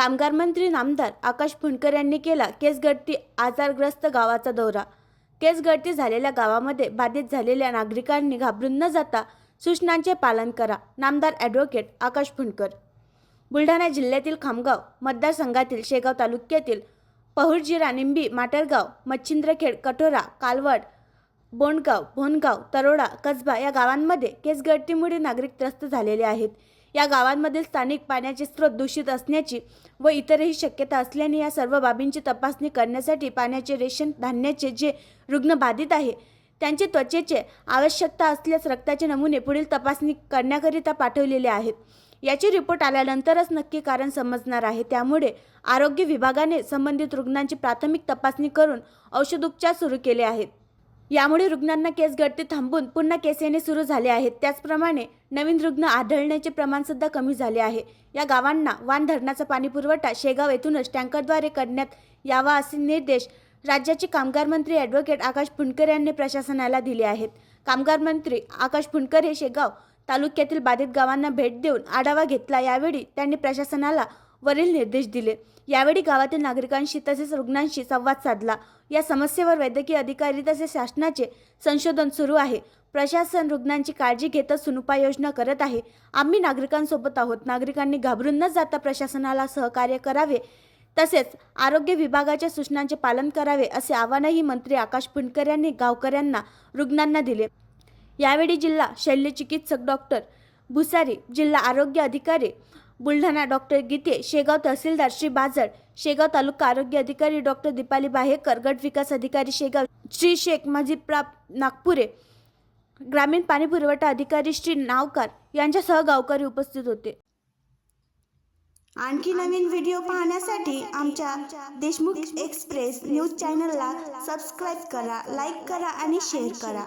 कामगार मंत्री नामदार आकाश फुंडकर यांनी केला केसगळती आजारग्रस्त गावाचा दौरा. केसगळती झालेल्या गावामध्ये बाधित झालेल्या नागरिकांनी घाबरून न जाता सूचनांचे पालन करा नामदार ॲडव्होकेट आकाश फुंडकर. बुलढाणा जिल्ह्यातील खामगाव मतदारसंघातील शेगाव तालुक्यातील पहुरजिरा निंबी माटरगाव मच्छिंद्रखेड कटोरा कालवड बोंडगाव भोनगाव तरोडा कसबा या गावांमध्ये केसगळतीमुळे नागरिक त्रस्त झालेले आहेत. या गावांमधील स्थानिक पाण्याचे स्रोत दूषित असण्याची व इतरही शक्यता असल्याने या सर्व बाबींची तपासणी करण्यासाठी पाण्याचे रेशन धान्याचे जे रुग्ण बाधित आहे त्यांचे त्वचेचे आवश्यकता असल्यास रक्ताचे नमुने पुढील तपासणी करण्याकरिता पाठवलेले आहेत. याची रिपोर्ट आल्यानंतरच नक्की कारण समजणार आहे. त्यामुळे आरोग्य विभागाने संबंधित रुग्णांची प्राथमिक तपासणी करून औषधोपचार सुरू केले आहेत. यामुळे रुग्णांना केस गळती थांबून पुन्हा केस येणे सुरू झाले आहेत. त्याचप्रमाणे नवीन रुग्ण आढळण्याचे प्रमाणसुद्धा कमी झाले आहे. या गावांना वान धरणाचा पाणीपुरवठा शेगाव येथूनच टँकरद्वारे करण्यात यावा असे निर्देश राज्याचे कामगार मंत्री ॲडव्होकेट आकाश फुंडकर यांनी प्रशासनाला दिले आहेत. कामगार मंत्री आकाश फुंडकर हे शेगाव तालुक्यातील बाधित गावांना भेट देऊन आढावा घेतला. यावेळी त्यांनी प्रशासनाला वरील निर्देश दिले. यावेळी गावातील नागरिकांशी तसेच रुग्णांशी संवाद साधला. या समस्येवर वैद्यकीय अधिकारी तसेच शासनाचे संशोधन सुरू आहे. प्रशासन रुग्णांची काळजी घेतच उपाययोजना करत आहे. आम्ही नागरिकांसोबत आहोत. नागरिकांनी घाबरून न जाता प्रशासनाला सहकार्य करावे. तसेच आरोग्य विभागाच्या सूचनांचे पालन करावे असे आवाहनही मंत्री आकाश फुंडकर यांनी गावकऱ्यांना रुग्णांना दिले. यावेळी जिल्हा शल्यचिकित्सक डॉक्टर भुसारी जिल्हा आरोग्य अधिकारी बुलढाणा डॉक्टर गीते शेगाव तहसीलदार श्री बाजड शेगाव तालुका आरोग्य अधिकारी डॉक्टर दीपाली बाहेकर गट विकास अधिकारी शेगाव श्री शेख मजिदप्राप नागपुरे ग्रामीण पाणी पुरवठा अधिकारी श्री नावकार यांच्यासह गावकरी उपस्थित होते. आणखी नवीन व्हिडिओ पाहण्यासाठी आमच्या देशमुख एक्सप्रेस न्यूज चॅनलला सबस्क्राईब करा लाईक करा आणि शेअर करा.